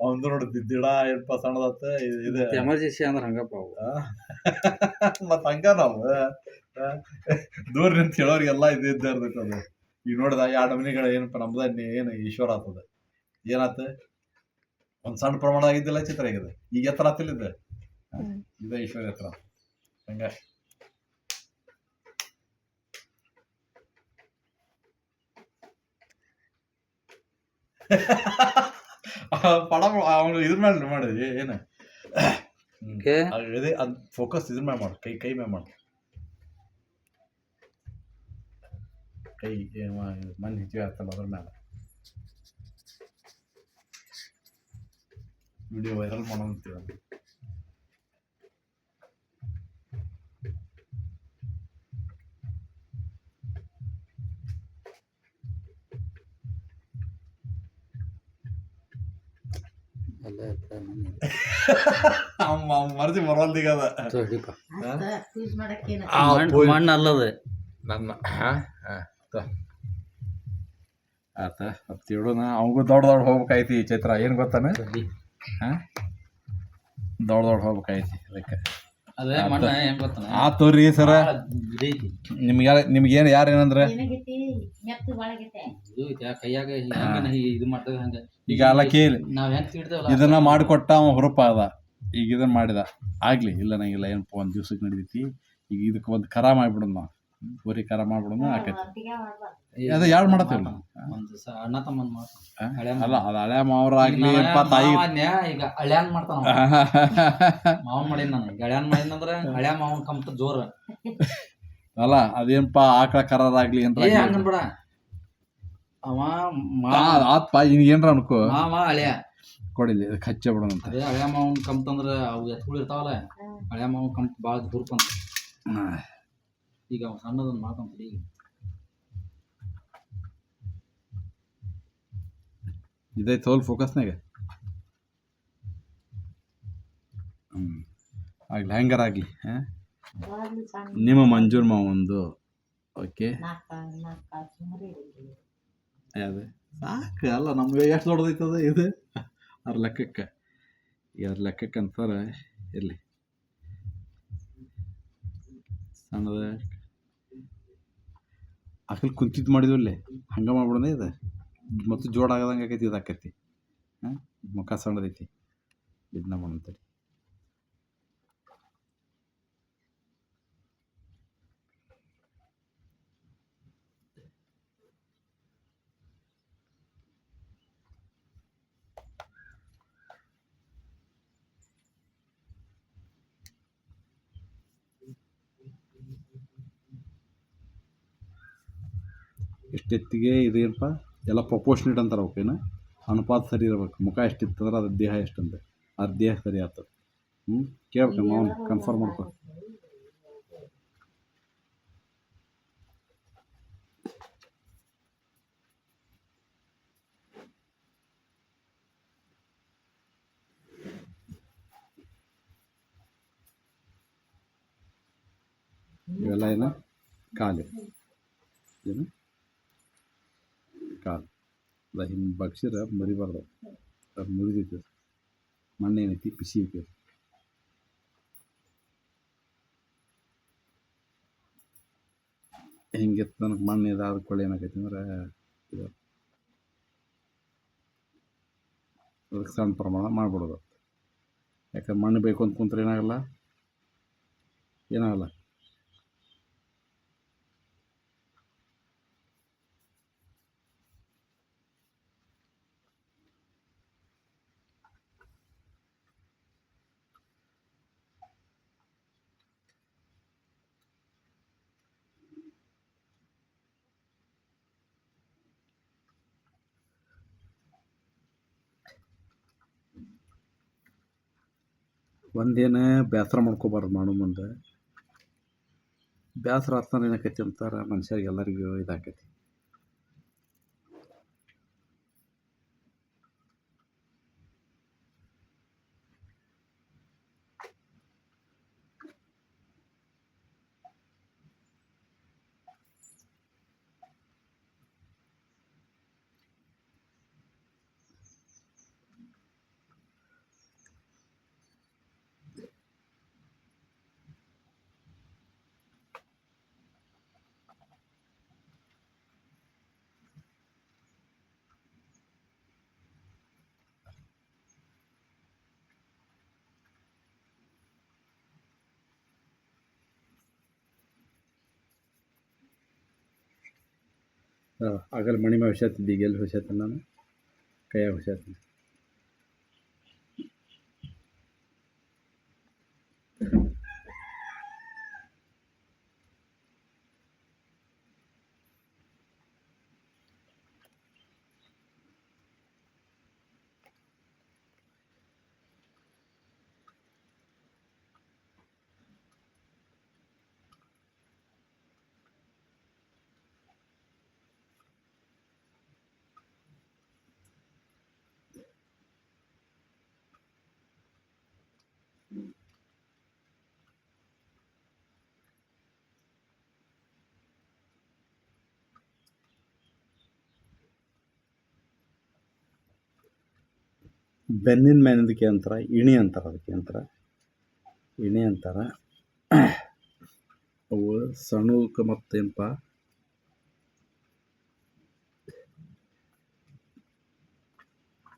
ಒಂದು ನೋಡಿ ದಿಡ ಏನಪ್ಪ ಸಣ್ಣದತ್ತ ಇದು. ಇದು ಎಮರ್ಜೆನ್ಸಿ ಅಂದ್ರೆ ಹಂಗಪ್ಪ ಅವು. ಮತ್ತ ಹಂಗ ನಾವು ಆ, ದೂರ ನಿಂತ ಹೇಳೋರಿಗೆಲ್ಲ ಇದು ಇದ್ದೇ ಇರ್ತೈತೆ ಅದು. ಈಗ ನೋಡಿದ ಎರಡು ಮನೆಗಳ ಏನಪ್ಪ ನಮ್ದ ಏನು ಈಶ್ವರ ಆತದ. ಏನಾತ? ಒಂದ್ ಸಣ್ಣ ಪ್ರಮಾಣ ಆಗಿದ್ದಿಲ್ಲ ಚಿತ್ರ ಆಗಿದೆ ಈಗ ಎತ್ತರ ಆತಿಲ್ಲ ಇದೆ ಈಶ್ವರ ಎತ್ತರ. ಹಂಗ. ಪಡ ಅವ್ನು ಇದ್ರ ಮೇಲೆ ಮಾಡಿದ್ವಿ ಏನು ಓಕೆ ಅದೇ ಅದ್ ಫೋಕಸ್ ಇದ್ರ ಮೇಲೆ ಮಾಡು ಕೈ ಕೈ ಮೇಲೆ ಮಾಡು ಕೈ ಮಣ್ಣು ಹೆಚ್ಚಿಗೆ ಆಗ್ತಲ್ಲ ಅದ್ರ ಮೇಲೆ ವಿಡಿಯೋ ವೈರಲ್ ಮಾಡೋಂತೀವ ಮರ್ಜಿ ಬರೋಲ್ದೀಗ ಆ, ಮಣ್ಣ್- ಅಲ್ಲದ. ನನ್ನ ಆತ ಮತ್ ಹೇಳೋಣ. ಅವಂಗೂ ದೊಡ್ಡ ದೊಡ್ಡ ಹೋಗ್ಬೇಕಾಯ್ತಿ ಈ ಚೈತ್ರ. ಏನು ಗೊತ್ತಾನ? ಹಾ? ದೊಡ್ಡ ದೊಡ್ಡ ಹೋಗ್ಬೇಕಾಯ್ತಿ ಅದಕ್ಕೆ. ಅದೇ ಮಣ್ಣ ಹೆಂಗ್ ಗೊತ್ತಾನ? ಆತು ರೀ ಸರ. ನಿಮ್ಗೆ ನಿಮ್ಗೆ ನಿಮ್ಗೇನು ಯಾರು ಏನಂದ್ರೆ? ಕೈಯಾಗ ಹೆಂಗ ಇದು ಮಾಡ್ತದ ಹಂಗ. ಈಗ ಅಲ್ಲ ಕೇಳಿ. ನಾವ್ ಹೆಂಗ್ ಇದನ್ನ ಮಾಡಿಕೊಟ್ಟ ಅವ ಹೊರಪಾದ ಅದ. ಈಗ ಇದನ್ನ ಮಾಡಿದ. ಆಗ್ಲಿ ಇಲ್ಲ ನಂಗಿಲ್ಲ ಏನಪ್ಪ ಒಂದ್ ದಿವ್ಸಕ್ಕೆ ನಡೀತಿ ಈಗ ಇದಕ್ಕೆ ಒಂದು ಕರ ಮಾಡ್ಬಿಡೋಣ ನಾವು. ಬರೀ ಕರ ಮಾಡ್ಬಿಡೋಣ ಆಕೈತಿ. ಅದ ಯಾರು ಮಾಡತ್ತೇವ್ ನಾವು ಒಂದ್ ಸ ಅಣ್ಣ ತಮ್ಮನ್ ಮಾಡ ಆ? ಹಳೆ ಅಲ್ಲ ಅದ ಹಳೆ ಮಾವ್ರಾಗ್ಲಿ ಅಪ್ಪ ತಾಯಿ ಈಗ ಹಳ್ಯಾನ್ ಮಾಡ್ತಾನ ಮಾವನ್ ಮಾಡಿನ ನಾನು. ಈಗ ಹಳ್ಯಾನ್ ಮಾಡಿನಂದ್ರ ಹಳ್ಯಾ ಮಾವನ್ ಕಂಪ್ತ ಜೋರ. ಅಲ್ಲ ಅದೇನಪ್ಪ ಆಕಳ ಕರಾರಾಗ್ಲಿ ಅಂತ ಹಂಗನ್ಬೇಡ ಅವ ಮಾ- ಆತ್ಪ ಈಗ ಏನ್ರ ಅನ್ಕೋ. ಮಾವ ಹಳ್ಯಾ ಕೊಡಿಲಿ ಹಚ್ಚ ಬಿಡೋಣ ಅಂತ. ಅದೇ ಹಳ್ಯಾ ಮಾವನ್ ಕಂಪ್ತಂದ್ರ ಅವು ಎತ್ಗಳು ಇರ್ತಾವಲ್ಲ ಹಳ್ಯಾ ಮಾವನ್ ಕಂಪ್ ಭಾಳ ದುರ್ಪಂತ ಈಗ ಅವ ಸಣ್ಣದೊಂದು ಮಾತಂತ ಈಗ. ಇದೈತೆ ತೋಲ್ ಫೋಕಸ್ನಾಗ. ಹ್ಞೂ ಆಗ್ಲಿ ಹೆಂಗಾರ ಆಗ್ಲಿ ಹಾ? ನಿಮ್ಮ ಮಂಜೂರ್ ಮಾವ ಒಂದು ಓಕೆ ಅದೇ. ಸಾಕು ಅಲ್ಲ ನಮ್ಗೆ ಎಷ್ಟು ದೊಡ್ಡದೈತದ ಇದು? ಅವ್ರ ಲೆಕ್ಕಕ್ಕೆ. ಅದ್ರ ಲೆಕ್ಕಕ್ಕೆ ಅಂತಾರೆ ಇರಲಿ. ಸಣ್ಣದ ಆಕಲ್ ಕುಂತಿದ್ದು ಮಾಡಿದ್ವಲ್ಲೇ ಹಂಗೆ ಮಾಡ್ಬಿಡೋಣ ಇದು. ಮತ್ತು ಜೋಡ ಆಗದಂಗೆ ಆಕೈತಿ ಇದು ಆಕೈತಿ ಹಾಂ? ಮುಖ ಸಣ್ಣದೈತಿ. ಇದನ್ನ ಮಾಡಂತೇಳಿ ಎಷ್ಟೆತ್ತಿಗೆ ಇದೇನಪ್ಪ ಎಲ್ಲ ಪ್ರಪೋರ್ಷನೇಟ್ ಅಂತಾರೆ ಅವಕ್ಕೇನ ಅನುಪಾತ ಸರಿ ಇರಬೇಕು. ಮುಖ ಎಷ್ಟಿತ್ತಂದ್ರೆ ಅದ್ರ ದೇಹ ಎಷ್ಟಂತೆ? ಅದ್ರ ದೇಹ ಸರಿ ಆಗ್ತದೆ. ಹ್ಞೂ ಕೇಳ್ಬೇಕು ನಾವು ಕನ್ಫರ್ಮ್ ಮಾಡ್ಕೊ. ಇವೆಲ್ಲ ಏನು? ಖಾಲಿ. ಏನು? ಕಾಲು. ಅದ ಹಿಂಗೆ ಬಗ್ಸಿರ ಮುರಿಬಾರ್ದು. ಅದು ಮುರಿದೈತಿ ಮಣ್ಣು ಏನೈತಿ? ಬಿಸಿ ಐತಿ. ಹಿಂಗೆ ನನಗೆ ಮಣ್ಣು ಇದಾದ ಕೊಳ್ಳೆ ಏನಾಗೈತಿ ಅದಕ್ಕೆ ಸಣ್ಣ ಪ್ರಮಾಣ ಮಾಡ್ಬಿಡೋದು. ಯಾಕಂದ್ರೆ ಮಣ್ಣು ಬೇಕು ಅಂತ ಕುಂತ್ರೆ ಏನಾಗಲ್ಲ? ಏನಾಗಲ್ಲ. ಒಂದೇನು ಬೇಸರ ಮಾಡ್ಕೋಬಾರ್ದು ಮಾಡೋ ಮುಂದೆ. ಬೇಸರ ಆತಂದ್ರೆ ಏನಾಕೈತಿ ಅಂತಾರೆ ಮನುಷ್ಯರಿಗೆ ಎಲ್ಲರಿಗೂ ಇದಾಕೈತಿ. ಆಗಲ್ಲ ಮಣಿ ಮ್ಯಾಗ ಹುಷಾತಿದ್ದಿ ಈಗ ಎಲ್ಲಿ ಹುಷಾತೀನಿ ನಾನು ಕೈಯಾಗ ಹುಷಾತೀನಿ ಬೆನ್ನಿನ ಮೇಲಿಂದಕ್ಕೆ ಅಂತಾರೆ ಇಣಿ ಅಂತಾರೆ ಅದಕ್ಕೆ ಅಂತಾರ ಇಣಿ ಅಂತಾರೆ. ಅವು ಸಣ್ಣಕ್ಕೆ ಮತ್ತೇನಪ್ಪ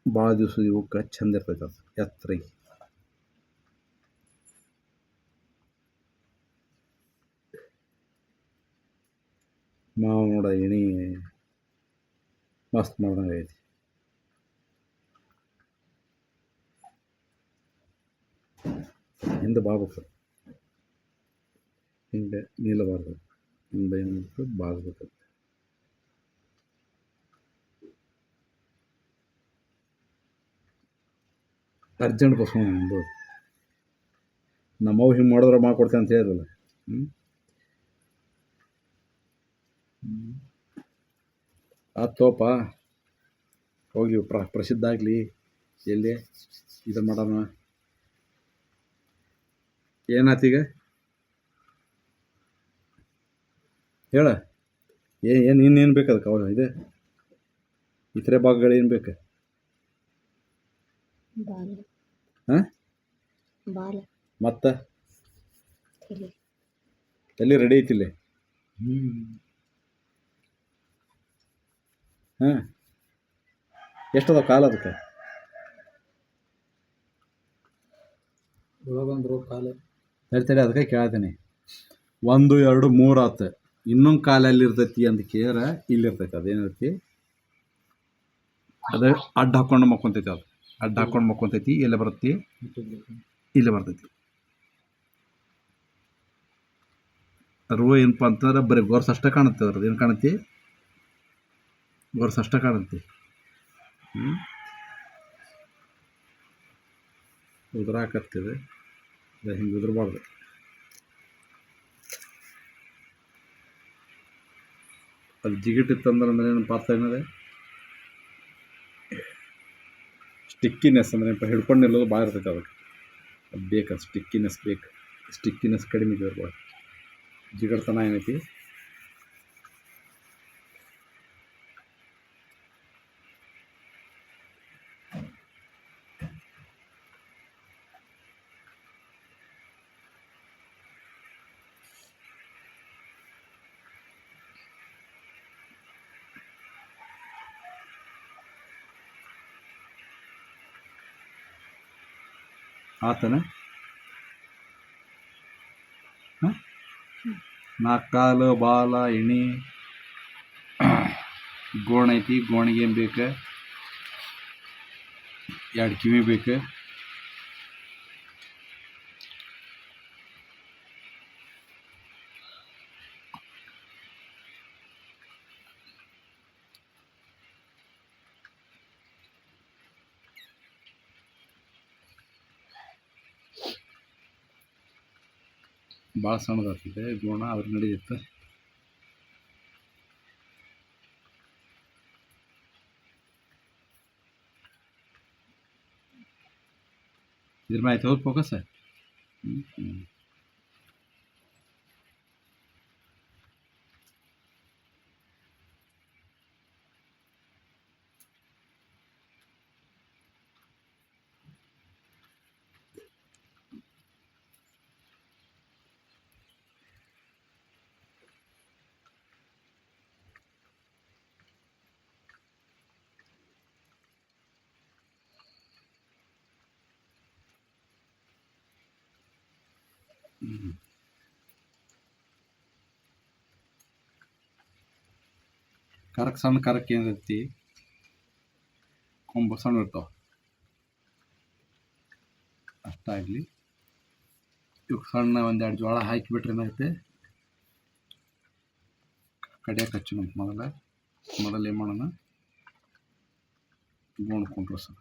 ಭಾಳ ದಿವಸ ಇವಕ್ಕೆ ಚಂದ ಇರ್ತೈತೆ ಅದು ಎತ್ತರಿಗೆ ಮಾವು ನೋಡ ಇಣಿ ಮಸ್ತ್ ಮಾಡ್ದಂಗೆ ಐತಿ ಹಿಂದೆ ಬಾಗ್ಬೇಕು ಹಿಂಗೆ ನಿಲ್ಲಬಾರ್ದು. ಹಿಂದೆ ಏನ್ಬೇಕು ಬಾಗ್ಬೇಕು ಅರ್ಜೆಂಟ್ ಕೊಸ್ಕೊಂಡು ಒಂದು ನಮ್ಮವ್ ಹಿಂಗೆ ಮಾಡಿದ್ರೆ ಮಾಡ್ಕೊಡ್ತೇನೆ ಅಂತ ಹೇಳಿದ್ರಲ್ಲ ಹ್ಞೂ ತೋಪ ಹೋಗಿ ಪ್ರ, ಪ್ರಸಿದ್ಧ ಆಗಲಿ, ಎಲ್ಲಿ ಇದು ಮಾಡೋಣ? ಏನಾತೀಗ ಹೇಳ. ಏನು ಏನು ಇನ್ನೇನು ಬೇಕು ಅದಕ್ಕೆ? ಅವಳು ಇದೆ. ಇತರೆ ಭಾಗಗಳು ಏನು ಬೇಕು? ಹಾಂ? ಮತ್ತೆ? ಎಲ್ಲಿ ರೆಡಿ ಐತಿಲ್ಲ ಹ್ಞೂ ಹಾಂ? ಎಷ್ಟದ ಕಾಲ ಅದಕ್ಕೆ? ಒಳಗೊಂದ್ರು ಕಾಲು. ತಡಿ ಅದಕ್ಕೆ ಕೇಳ್ತೀನಿ. ಒಂದು, ಎರಡು, ಮೂರು ಆತು. ಇನ್ನೊಂದು ಕಾಲ ಎಲ್ಲಿರ್ತೈತಿ ಅಂತ ಕೇರ ಇಲ್ಲಿರ್ತೈತಿ ಅದೇನಿರ್ತೈತಿ ಅದು ಅಡ್ಡ ಹಾಕೊಂಡು ಮಕ್ಕೊಂತೈತಿ ಅದು. ಅಡ್ಡ ಹಾಕೊಂಡು ಮಕ್ಕೊಂತೈತಿ, ಇಲ್ಲಿ ಬರುತ್ತೆ? ಇಲ್ಲಿ ಬರ್ತೈತಿ. ರೂ ಏನಪ್ಪ ಅಂತಂದ್ರೆ ಬರೀ ಗೋರ್ಸ್ ಅಷ್ಟೇ ಕಾಣುತ್ತೆ ಅವ್ರದ್ದು ಏನು ಕಾಣುತ್ತೆ? ಗೋರ್ಸ್ ಅಷ್ಟೇ ಕಾಣುತ್ತೆ. ಹ್ಞೂ ಉದ್ರಾಕತ್ತಿದೆ. ಹಿಂಗೆ ಉದುರಬಾರ್ದು ಅದು ಜಿಗಿಟ್ ಇತ್ತಂದ್ರೆ ಅಂದ್ರೆ ಏನಪ್ಪ ಪಾತ್ರ ಏನದೆ? ಸ್ಟಿಕ್ಕಿನೆಸ್ ಅಂದ್ರೆ ಏನಪ್ಪ ಹಿಡ್ಕೊಂಡು ನಿಲ್ಲೋದು ಭಾಳ ಇರ್ತೈತೆ ಅದಕ್ಕೆ. ಅದು ಬೇಕು ಸ್ಟಿಕ್ಕಿನೆಸ್ ಬೇಕು. ಸ್ಟಿಕ್ಕಿನೆಸ್ ಕಡಿಮೆ ಇರಬಾರ್ದು ಜಿಗಡ್ತನ ಏನೈತಿ? ಆತನ? ನಾಲ್ಕಾಲು ಬಾಲ ಎಣಿ ಗೋಣ ಐತಿ ಗೋಣಿಗೆ ಬೇಕು? ಎರಡು ಕಿವಿ ಬೇಕು? ಭಾಳ ಸಣ್ಣದಾಗ್ತಿದೆ. ಗುಣ ಅವ್ರು ನಡೆಯುತ್ತೆ ಇದ್ರ ಮೇಲೆ ಆಯ್ತು ಅವ್ರು ಫೋಕಸ್ ಹ್ಞೂ ಕರಕ್ ಸಣ್ಣ ಕರಕ್ ಏನೈತಿ ಕೊಂಬ ಸಣ್ಣ ಇರ್ತಾವ. ಅಷ್ಟಾಗಲಿ ಇವಕ್ಕೆ ಸಣ್ಣ ಒಂದೆರಡು ಜೋಳ ಹಾಕಿಬಿಟ್ರೆ ಏನಾಗುತ್ತೆ ಕಡೆ ಕಚ್ಚು ಮೊದಲ. ಮೊದಲು ಏನು ಮಾಡೋಣ? ಗೋಣ್ಕೊಂಡ್ರೆ ಸರ್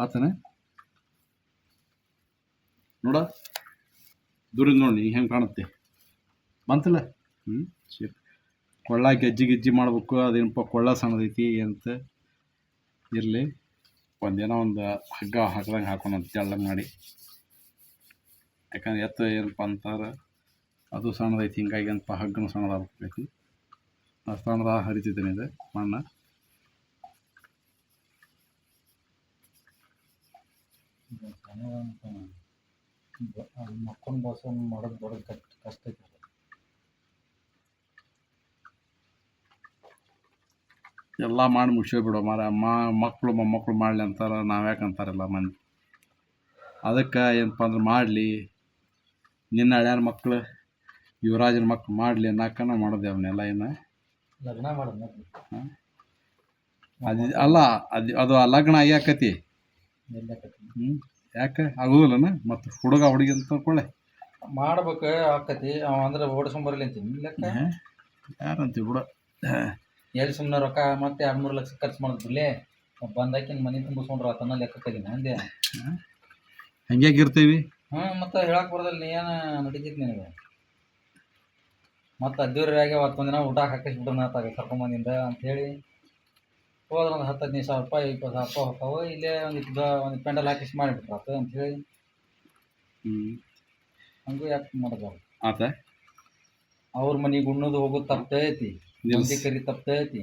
ಆತನ? ನೋಡ, ದೂರಿಂದ ನೋಡಿ ಹೆಂಗೆ ಕಾಣುತ್ತೆ? ಬಂತಲ್ಲ? ಹ್ಞೂ ಶೇಪ್ ಕೊಳ್ಳ ಗೆಜ್ಜಿ ಗಿಜ್ಜಿ ಮಾಡ್ಬೇಕು, ಅದೇನಪ್ಪ ಕೊಳ್ಳ ಸಣ್ಣದೈತಿ ಅಂತ ಇರಲಿ. ಒಂದೇನೋ ಒಂದು ಹಗ್ಗ ಹಾಕ್ದಂಗೆ ಹಾಕೋಣ ತೆಳ್ಳಗೆ ಮಾಡಿ. ಯಾಕಂದ್ರೆ ಎತ್ತ ಏನಪ್ಪ ಅಂತಾರೆ, ಅದು ಸಣ್ಣದೈತಿ, ಹಿಂಗಾಗಿ ಏನಪ್ಪ ಹಗ್ಗನೂ ಸಣ್ಣದಾಗ್ಬೇಕೈತಿ ಆ ಸಣ್ಣದ ಹರಿತಿದ್ದೇನೆ ಇದೆ ಮಣ್ಣು. ಮಕ್ಕಳನ್ನ ಬಸವನ್ನ ಮಾಡೋದು ಕಷ್ಟ ಕಷ್ಟ ಐತಿ ಎಲ್ಲ ಮಾಡಿ ಮುಗಿಸೇ ಬಿಡೋ ಮಾರ ಮಕ್ಕಳು ಮೊಮ್ಮಕ್ಕಳು ಮಾಡಲಿ ಅಂತಾರೆ ನಾವ್ಯಾಕೆ ಅಂತಾರಲ್ಲ ಮಂದಿ. ಅದಕ್ಕೆ ಏನಪ್ಪ ಅಂದ್ರೆ ಮಾಡಲಿ ನಿನ್ನ ಹಳ್ಯಾರ ಮಕ್ಕಳು ಯುವರಾಜನ ಮಕ್ಳು ಮಾಡಲಿ ನಾವು ಮಾಡೋದು ಅವನ್ನೆಲ್ಲ ಏನು? ಲಗ್ನ ಮಾಡೋದು. ಅದು ಅಲ್ಲ ಅದು ಅದು ಆ ಲಗ್ನ ಆಗ್ಯಾಕತಿ. ಹ್ಞೂ ಯಾಕೆ? ಆಗೋದಿಲ್ಲನ? ಮತ್ತು ಹುಡುಗ ಹುಡುಗಿ ಅಂತ ತಿಳ್ಕೊಳ್ಳೆ ಮಾಡ್ಬೇಕು ಆಕತಿ. ಅವ ಅಂದ್ರೆ ಓಡಿಸ್ಕೊಂಬರ್ಲಿ ಅಂತೀನಿ. ಲೆಕ್ಕ ಯಾರಂತೀವಿ ಬಿಡ ಎಲ್ಲಿ ಸುಮ್ಮನೆ ರೊಕ್ಕ ಮತ್ತೆ ಎರಡು ಮೂರು ಲಕ್ಷ ಖರ್ಚು ಮಾಡೋದು ಬಿಡ್ಲಿ? ಬಂದಾಕಿನ ಮನೆ ತುಂಬಿಸ್ಕೊಂಡ್ರ ಆತನ ಲೆಕ್ಕ ತೆಗಿನ ಅಂದೆ. ಇರ್ತೀವಿ ಹ್ಞೂ ಮತ್ತೆ ಹೇಳಕ್ ಬರೋದಿಲ್ಲ ಏನು ನಡೀತೈತಿ ನಿನಗೆ? ಮತ್ತು ಅದ್ದೂರಿಯಾಗಿ ಅವತ್ತೊಂದಿನ ದಿನ ಊಟ ಹಾಕಿಸ್ಬಿಡೋಣ ಆತಾಗ ಕರ್ಕೊಂಬಂದಿಂದ ಅಂಥೇಳಿ ಹೋದ್ರೆ ಒಂದು ಹತ್ತು ಹದಿನೈದು ಸಾವಿರ ರೂಪಾಯಿ ಇಪ್ಪತ್ತು ಸಾವಿರ ರೂಪಾಯಿ ಹೋಗ್ತಾವೆ. ಇಲ್ಲೇ ಒಂದು ಇದ್ದ ಒಂದು ಪೆಂಡಲ್ ಹಾಕಿಸಿ ಮಾಡಿಬಿಟ್ರಾತು ಅಂಥೇಳಿ ಹ್ಞೂ ಹಂಗೂ ಯಾಕೆ ಮಾಡಬಾರ್ದು. ಆತ? ಅವ್ರ ಮನೆಗೆ ಉಣ್ಣೋದು ಹೋಗೋದು ತಪ್ಪೇ ಐತಿ. ಕರಿ ತಪ್ಪೈತಿ